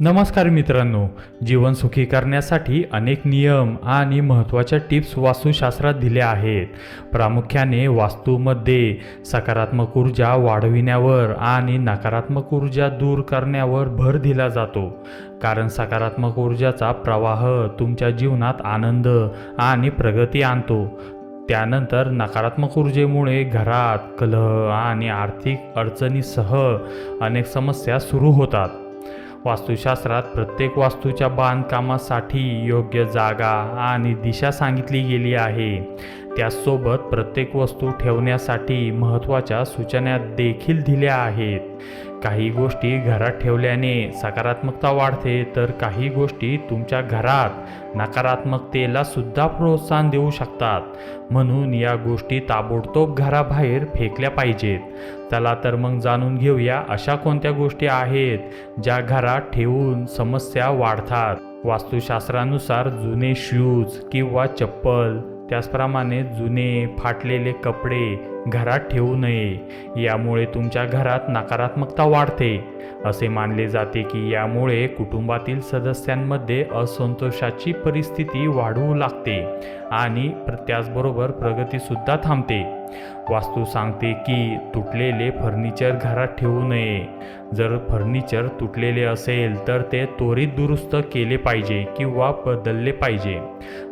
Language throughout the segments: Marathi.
नमस्कार मित्रांनो जीवन सुखी करण्यासाठी अनेक नियम आणि महत्त्वाच्या टिप्स वास्तुशास्त्रात दिल्या आहेत. प्रामुख्याने वास्तूमध्ये सकारात्मक ऊर्जा वाढविण्यावर आणि नकारात्मक ऊर्जा दूर करण्यावर भर दिला जातो. कारण सकारात्मक ऊर्जाचा प्रवाह तुमच्या जीवनात आनंद आणि प्रगती आणतो. त्यानंतर नकारात्मक ऊर्जेमुळे घरात कलह आणि आर्थिक अडचणीसह अनेक समस्या सुरू होतात. वास्तुशास्त्रात प्रत्येक वास्तूच्या बांधकामासाठी योग्य जागा आणि दिशा सांगितली गेली आहे. त्याचसोबत प्रत्येक वस्तू ठेवण्यासाठी महत्त्वाच्या सूचना देखील दिल्या आहेत. काही गोष्टी घरात ठेवल्याने सकारात्मकता वाढते तर काही गोष्टी तुमच्या घरात नकारात्मकतेला सुद्धा प्रोत्साहन देऊ शकतात. म्हणून या गोष्टी ताबडतोब घराबाहेर फेकल्या पाहिजेत. चला तर मग जाणून घेऊया अशा कोणत्या गोष्टी आहेत ज्या घरात ठेवून समस्या वाढतात. वास्तुशास्त्रानुसार जुने शूज किंवा चप्पल त्याचप्रमाणे जुने फाटलेले कपडे घरात ठेवू नये. यामुळे तुमच्या घरात नकारात्मकता वाढते. असे मानले जाते की यामुळे कुटुंबातील सदस्यांमध्ये असंतोषाची परिस्थिती वाढवू लागते आणि त्याचबरोबर प्रगतीसुद्धा थांबते. वास्तू सांगते की तुटलेले फर्निचर घरात ठेवू नये. जर फर्निचर तुटलेले असेल तर ते त्वरित दुरुस्त केले पाहिजे किंवा बदलले पाहिजे.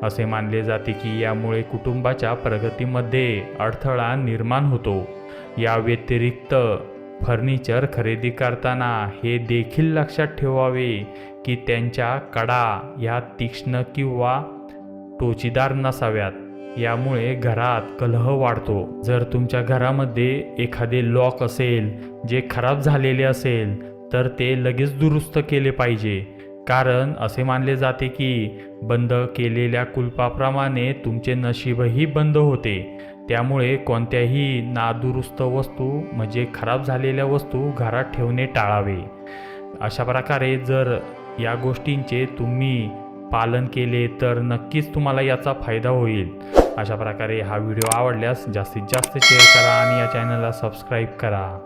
असे मानले जाते की यामुळे कुटुंबाच्या प्रगतीमध्ये अडथळा निर्माण निर्माण होतो. या व्यतिरिक्त फर्निचर खरेदी करताना हे देखील लक्षात ठेवावे की त्यांच्या कडा या तीक्ष्ण किंवा टोचीदार नसाव्यात. यामुळे घरात कलह वाढतो. जर तुमच्या घरामध्ये एखादे लॉक असेल जे खराब झालेले असेल तर ते लगेच दुरुस्त केले पाहिजे. कारण असे मानले जाते की बंद केलेल्या कुलपाप्रमाणे तुमचे नशीबही बंद होते. त्यामुळे कोणत्याही नादुरुस्त वस्तू म्हणजे खराब झालेल्या वस्तू घरात ठेवणे टाळावे. अशा प्रकारे जर या गोष्टींचे तुम्ही पालन केले तर नक्कीच तुम्हाला याचा फायदा होईल. अशा प्रकारे हा व्हिडिओ आवडल्यास जास्तीत जास्त शेअर करा आणि या चॅनलला सबस्क्राईब करा.